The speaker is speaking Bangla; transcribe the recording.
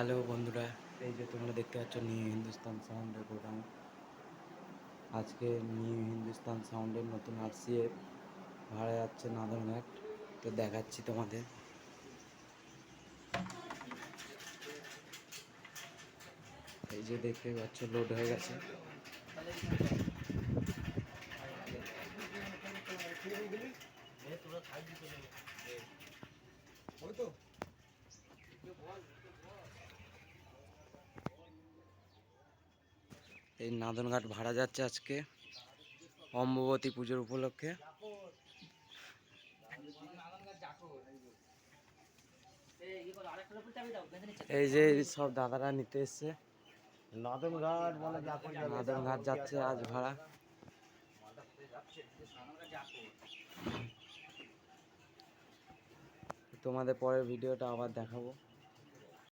হ্যালো বন্ধুরা, এই যে তোমরা দেখতে পাচ্ছ নিউ হিন্দুস্তান সাউন্ডের গোডাউন। আজকে নিউ হিন্দুস্তান সাউন্ডের নতুন আরসিএফ ভাড়া যাচ্ছে নাদনঘাট তো দেখাচ্ছি তোমাদের। এই যে দেখতে পাচ্ছ লোড হয়ে গেছে। এই নাদনঘাট ভাড়া যাচ্ছে আজকে অম্বুবতী পুজোর উপলক্ষে। এই যে সব দাদারা নিতে এসছে। নাদনঘাট যাবে। নাদনঘাট যাচ্ছে আজ ভাড়া। তোমাদের পরের ভিডিওটা আবার দেখাবো।